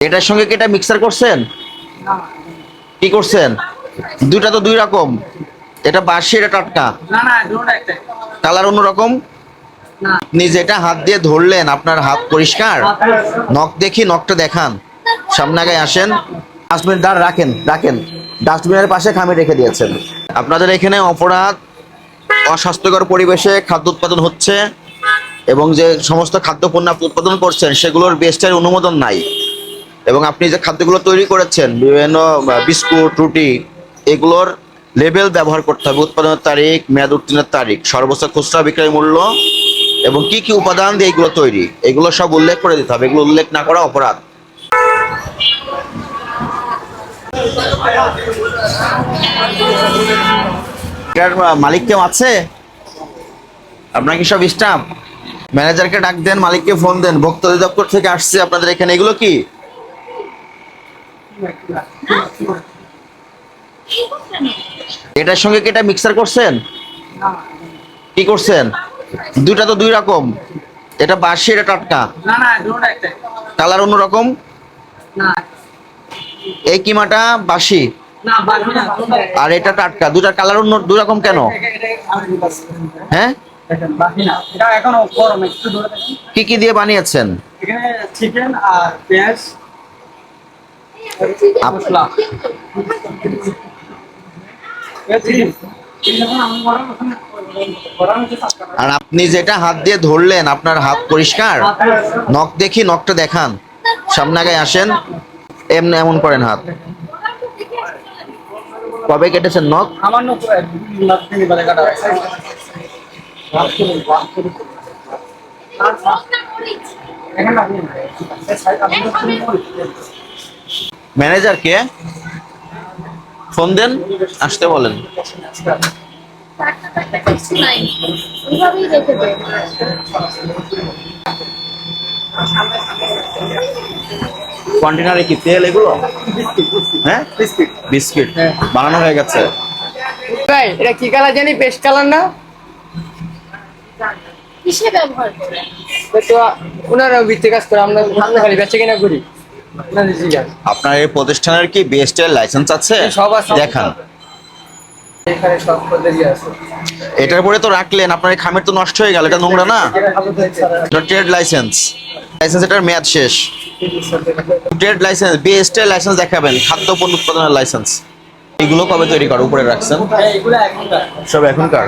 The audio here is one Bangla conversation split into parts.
এটার সঙ্গে কি এটা মিক্সার করছেন? কি করছেন? দুইটা তো দুই রকম। এটা বাসি এটা টাটকা? কালার অন্যরকম না। আপনি যেটা হাত দিয়ে ধরলেন আপনার হাত পরিষ্কার? নখ দেখি নখটা দেখান। সামনে আগে আসেন। ডাস্টবিন দাঁড় রাখেন রাখেন। ডাস্টবিনের পাশে খামি রেখে দিয়েছেন। আপনাদের এখানে অপরাধ অস্বাস্থ্যকর পরিবেশে খাদ্য উৎপাদন হচ্ছে এবং যে সমস্ত খাদ্যপণ্য আপনি উৎপাদন করছেন সেগুলোর বেস্টের অনুমোদন নাই। এবং আপনি যে খাদ্যগুলো তৈরি করেছেন, বিভিন্ন বিস্কুট, রুটি, এগুলোর লেবেল ব্যবহার করতে হবে। উৎপাদনের তারিখ, মেয়াদ উত্তীর্ণের তারিখ, সর্বোচ্চ খুচরা বিক্রয় মূল্য এবং কি কি উপাদান দিয়ে এগুলো তৈরি। এগুলো সব উল্লেখ করে দিতে হবে। এগুলো উল্লেখ না করা অপরাধ। মালিক আছে? আপনার কি সব স্টাফ? ম্যানেজারকে ডাক দেন, মালিককে ফোন দেন। ভোক্তা অধিদপ্তর থেকে আসছে। আপনাদের এখানে এগুলো কি? এটার সঙ্গে কি এটা মিক্সার করছেন? কি করছেন? দুইটা তো দুই রকম। এটা বাসি এটা টাটকা? কালার অন্যরকম না। এই কিমাটা বাসি না বাকি না আর এটা টাটকা? দুটার কালার অন্য দুই রকম কেন? হ্যাঁ? দেখেন, বাকি না। এটা এখনও গরম, একটু ধরে দেখেন। কি কি দিয়ে বানিয়েছেন? এখানে চিকেন আর পেঁয়াজ মশলা এটা চিকেন। চিকেন এখন আমি গরম, ওখানে গরম হচ্ছে টাটকা। আর আপনি যেটা হাত দিয়ে ধরলেন আপনার হাত পরিষ্কার? নখ দেখি নখটা দেখান। সামনে আগে আসেন এমন এমন করেন হাত। কবে কেটেছেন নখ? আমার না পুরো লাখ তিন বারে কাটা আছে। এখানে আপনি না। এই সাইড আপনি ম্যানেজার কে? ফোন দেন আসতে বলেন। কন্টেনারে কি তেল এগুলো? হ্যাঁ? বিস্কিট বিস্কিট বানানো হয়ে গেছে। ভাই এটা কি কালার জানি? পেস্ট কালার না? কিসে ব্যবহার করে তো ওনারা ভিত্তি কাজ করে আমরা খালি বেচে কিনা করি। আপনার এই প্রতিষ্ঠানের কি বিএসটি লাইসেন্স আছে? সব আছে। দেখান। এখানে সব পদ্ধতি আছে। এটার পরে তো রাখলেন আপনার খামের তো নষ্ট হয়ে গেল এটা নোংরা না? এটা ট্রেড লাইসেন্স লাইসেন্স এটার মেয়াদ শেষ। ট্রেড লাইসেন্স বিএসটি লাইসেন্স দেখাবেন খাদ্য পণ্য উৎপাদনের লাইসেন্স এগুলো কবে তৈরি করা উপরে রাখছেন? এখনকার সব এখনকার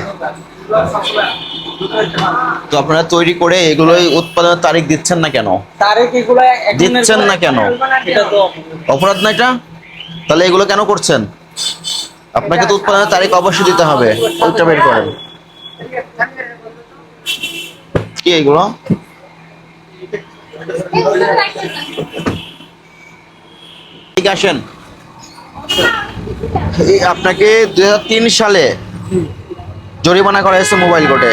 তো আপনারা তৈরি করে এগুলোই উৎপাদনের তারিখ দিচ্ছেন না কেন? তারিখ এগুলো দিচ্ছেন না কেন? অপরাধ। না এটা? তাহলে এগুলো কেন করছেন? আপনাকে তো উৎপাদনের তারিখ অবশ্যই দিতে হবে। ওইটা বের করেন। কি এগুলো? ঠিক আসেন এই আপনাকে দুই হাজার তিন সালে জরিমানা করা হয়েছে মোবাইল কোর্টে।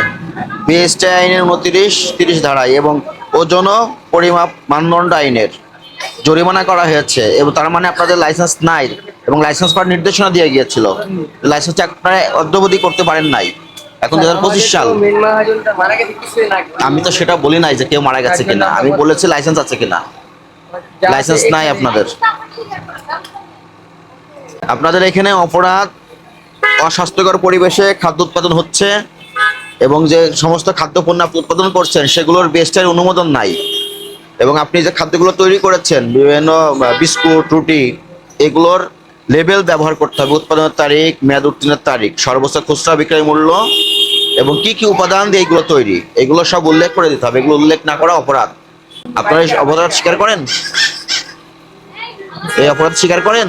বিএসটি আইনের উনত্রিশ তিরিশ ধারায় এবং ওজন পরিমাপ মানদণ্ড আইনের। জরিমানা করা হয়েছে এবং তার মানে আপনাদের লাইসেন্স নাই এবং লাইসেন্স করার নির্দেশনা দিয়ে গিয়েছিল। লাইসেন্সটা আপনারা অদ্যবধি করতে পারেন নাই? এখন দু হাজার পঁচিশ সাল। আমি তো সেটা বলি নাই যে কেউ মারা গেছে কিনা। আমি বলেছি লাইসেন্স আছে কিনা। লাইসেন্স নাই আপনাদের। আপনাদের এখানে অপরাধ অস্বাস্থ্যকর পরিবেশে খাদ্য উৎপাদন হচ্ছে। এবং যে সমস্ত খাদ্যপণ্য আপনি উৎপাদন করছেন, সেগুলোর বেস্টের অনুমোদন নাই। এবং আপনি যে খাদ্যগুলো তৈরি করেছেন, বিভিন্ন বিস্কুট, রুটি, এগুলোর লেবেল ব্যবহার করতে হবে। উৎপাদনের তারিখ, মেয়াদ উত্তীর্ণের তারিখ, সর্বোচ্চ খুচরা বিক্রয় মূল্য এবং কি কি উপাদান দিয়ে এগুলো তৈরি। এগুলো সব উল্লেখ করে দিতে হবে। এগুলো উল্লেখ না করা অপরাধ। আপনারা অপরাধ স্বীকার করেন? এই অপরাধ স্বীকার করেন?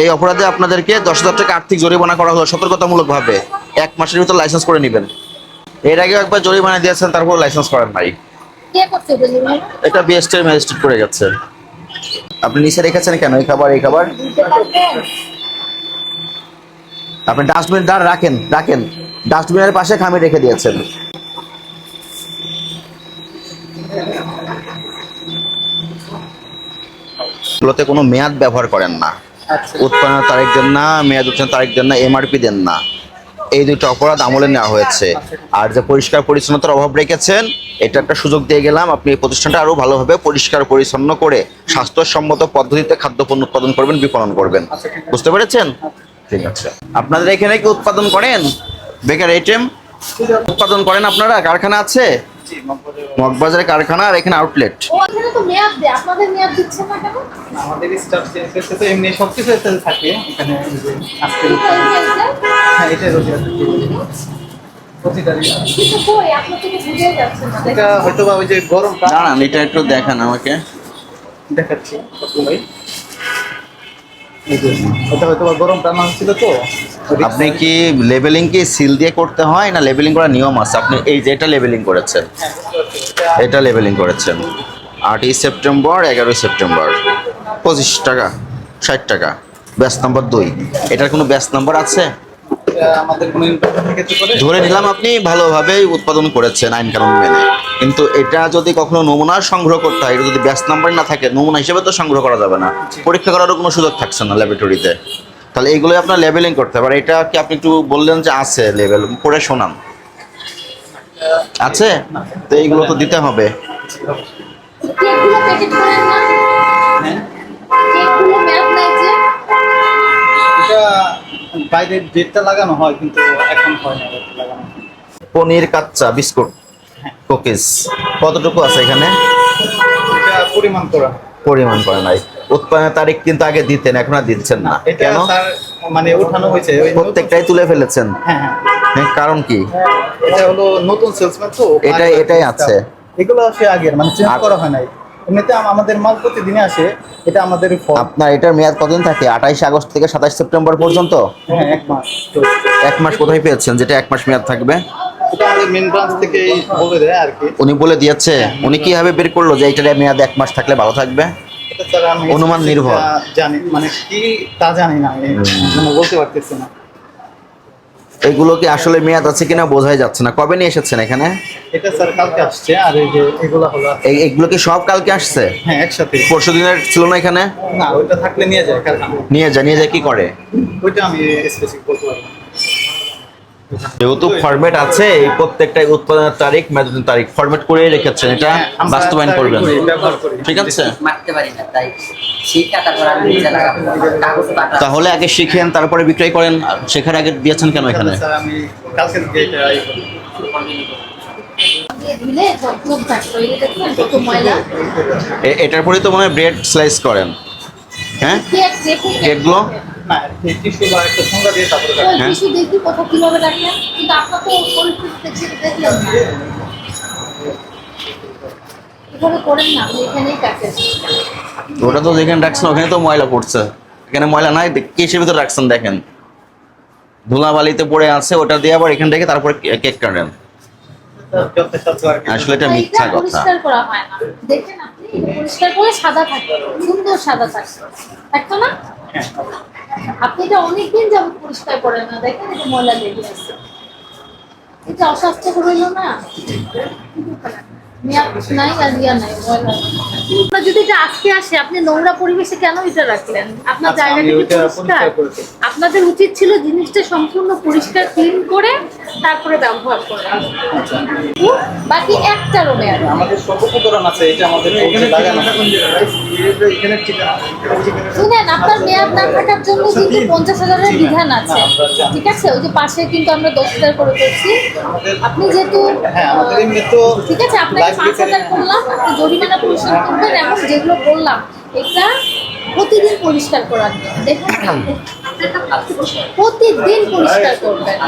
এই অপরাধে আপনাদেরকে দশ হাজার টাকা আর্থিক জরিমানা করা হলো সতর্কতামূলক ভাবে এক মাসের ভিতর লাইসেন্স করে নেবেন। এর আগেও একবার জরিমানা দিয়েছেন তারপর লাইসেন্স করেন নাই। এটা বিএসটির ম্যাজিস্ট্রেট করে গেছে। আপনি নিচে রেখেছেন কেন এই খাবার এই খাবার? আপনি ডাস্টবিন দাঁড় রাখেন রাখেন। ডাস্টবিনের পাশে খামি রেখে দিয়েছেন। এগুলোতে কোনো মেয়াদ ব্যবহার করেন না। আচ্ছা। উৎপাদনের তারিখ দেন না মেয়াদ উৎপাদনের তারিখ দেন না এমআরপি দেন না। এই দুটো অপরাধ আমলে নেওয়া হয়েছে। আর যে পরিষ্কার পরিচ্ছন্নতার অভাব রেখেছেন এটা একটা সুযোগ দিয়ে গেলাম। আপনি এই প্রতিষ্ঠানটা আরও ভালোভাবে পরিষ্কার পরিচ্ছন্ন করে স্বাস্থ্যসম্মত পদ্ধতিতে খাদ্যপণ্য উৎপাদন করবেন বিপণন করবেন। বুঝতে পেরেছেন? ঠিক আছে। আপনাদের এখানে কি উৎপাদন করেন? বেকার আইটেম উৎপাদন করেন আপনারা? কারখানা আছে? মগবাজারে কারখানা আর এখানে আউটলেট ও এখানে তো মেয়াদ দেয়। আপনাদের মেয়াদ দিচ্ছে না কেন? আমাদের স্টাফ চেঞ্জ করতে তো এমনি সব কিছু এতে থাকে এখানে আজকে। হ্যাঁ এটা হয়তো বা ওই যে গরমটা দাঁড়ান এটা একটু দেখান আমাকে। দেখাচ্ছি ভাই। এটা হয়তো বা গরম টানা হচ্ছিল তো। আপনি কি লেবেলিং কি সিল দিয়ে করতে হয় না লেবেলিং করার নিয়ম আছে? আপনি এই যে এটা লেবেলিং করেছেন। এটা লেবেলিং করেছেন। আটই সেপ্টেম্বর এগারোই সেপ্টেম্বর। পঁচিশ টাকা ষাট টাকা। ব্যাস নাম্বার দুই। এটার কোনো ব্যাস নাম্বার আছে? আমাদের কোনো ধরে নিলাম আপনি ভালোভাবেই উৎপাদন করেছেন আইন কানুন মেনে। কিন্তু এটা যদি কখনো নমুনা সংগ্রহ করতে হয় এটা যদি ব্যাস নাম্বার না থাকে নমুনা হিসেবে তো সংগ্রহ করা যাবে না। পরীক্ষা করারও কোনো সুযোগ থাকছে না ল্যাবরেটরিতে তাহলে এইগুলোই আপনার লেবেলিং করতে হবে। আর এটা কি আপনি একটু বললেন যে আছে লেভেল পড়ে শোনান। আছে? তো এইগুলো তো দিতে হবে। বাইরে ডেটটা লাগানো হয় কিন্তু এখন হয় না লাগানো পনির কাচ্চা বিস্কুট কুকিজ কতটুকু আছে এখানে? এটা পরিমাণ করা। পরিমাণ করে নাই। উৎপাদনের তারিখ কিন্তু আগে দিতেন এখন আর দিচ্ছেন না। কেন? মানে ওঠানো হয়েছে প্রত্যেকটাই তুলে ফেলেছেন? হ্যাঁ হ্যাঁ। হ্যাঁ, কারণ কি? এটা হলো নতুন সেলসম্যান তো এটাই- এটাই আছে। এগুলো আসে আগের মানে চেঞ্জ করা হয় নাই। এমনিতে আমাদের মাল প্রতিদিনে আসে এটা আমাদের আপনার এটার মেয়াদ কতদিন থাকে? আঠাইশে আগস্ট থেকে সাতাশ সেপ্টেম্বর পর্যন্ত? হ্যাঁ এক মাস। এক মাস কোথায় পেয়েছেন? যেটা এক মাস মেয়াদ থাকবে? উনি বলে দিয়েছে? উনি কীভাবে বের করল যে এটার মেয়াদ এক মাস থাকলে ভালো থাকবে? অনুমান নির্ভর। জানি মানে কি তা জানি না। মানে বলতে পারতেছি না। এগুলো কি আসলে মেয়াদ আছে কিনা বোঝাই যাচ্ছে না। কবে নিয়ে এসেছেন এখানে? এটা স্যার কালকে আসছে আর এই যে এগুলো হলো এই- এগুলো কি সব কালকে আসছে? হ্যাঁ একসাথে। পরশু দিনের ছিল না এখানে? না ওইটা থাকলে নিয়ে যায় কারখানা। নিয়ে যা নিয়ে যায় কি করে? ওইটা আমি স্পেসিফিক বলতে পারব। যেহেতু ফরম্যাট আছে এই প্রত্যেকটা উৎপাদনের তারিখ মেয়াদের তারিখ ফরম্যাট করে রেখেছেন এটা হ্যাঁ, বাস্তবায়ন করবেন। ঠিক আছে? পারি তাহলে আগে শিখেন তারপরে বিক্রয় করেন। শেখার আগে দিয়েছেন কেন এখানে? স্যার আমি কালকে থেকে এটা ইয়ে এটার পরেই তো মনে হয় ব্রেড স্লাইস করেন। হ্যাঁ? কেকগুলো না টিস্যু বা একটা সংজ্ঞা দিয়ে তারপরে কাটি। হ্যাঁ। দেখি কোথাও কীভাবে রাখলেন কিন্তু আপনার তো পরিস্থিতি দেখছি না এভাবে করেন না আপনি এখানেই কাটেন ওটা তো যেখানে রাখছেন ওখানে তো ময়লা পড়ছে। এখানে ময়লা নাই কিসের ভিতরে রাখছেন দেখেন। ধুলাবালিতে পড়ে আছে ওটা দিয়ে আবার এখান থেকে তারপরে কেক কাটেন। আসলে এটা মিথ্যা কথা। পরিষ্কার করা হয় না। দেখেন আপনি পরিষ্কার করে সাদা থাকে সুন্দর সাদা থাকে। না আপনি এটা অনেকদিন যাবত পরিষ্কার করেন না দেখেন এটা ময়লা লেগে আছে এটা অস্বাস্থ্যকর হইল না? নাই আর ইয়া নাই ময়লা আপনার যদি এটা আজকে আসে আপনি নোংরা পরিবেশে কেন এটা রাখলেন? আপনার আচ্ছা, জায়গাটা কি পরিষ্কার? পরিষ্কার আপনাদের উচিত ছিল জিনিসটা সম্পূর্ণ পরিষ্কার ক্লিন করে তারপরে ব্যবহার করা বাকি একটারও মেয়াদ নেই। আমাদের সব আছে এটা আমাদের এখানে লাগানো। এখানে ঠিকানা শুনেন আপনার মেয়াদ না থাকার জন্য কিন্তু পঞ্চাশ হাজারের বিধান আছে। ঠিক আছে? ওই যে পাশে কিন্তু আমরা দশ হাজার করে করছি। আপনি যেহেতু হ্যাঁ ঠিক আছে আপনাকে পাঁচ হাজার করলাম। আপনি জরিমানা পরিশোধ করবেন এবং যেগুলো বললাম এটা প্রতিদিন পরিষ্কার করার। দেখুন প্রতিদিন পরিষ্কার করবেন।